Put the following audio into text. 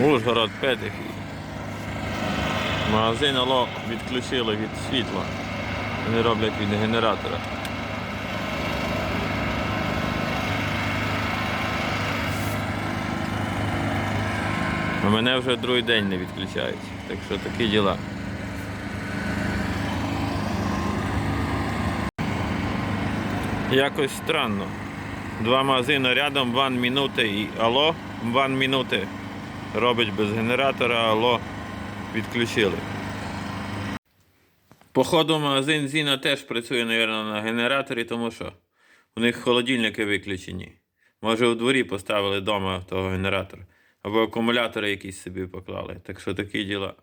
Ужгород Петих. Магазин Ало відключили від світла. Вони роблять від генератора. А мене вже другий день не відключають. Так що такі діла. Якось странно. Два магазини рядом, ван минути і алло, ван минути. Робить без генератора, ало відключили. Походу, магазин Зіна теж працює, мабуть, на генераторі, тому що у них холодильники виключені. Може, у дворі поставили вдома того генератора. Або акумулятори якісь собі поклали. Так що такі діла.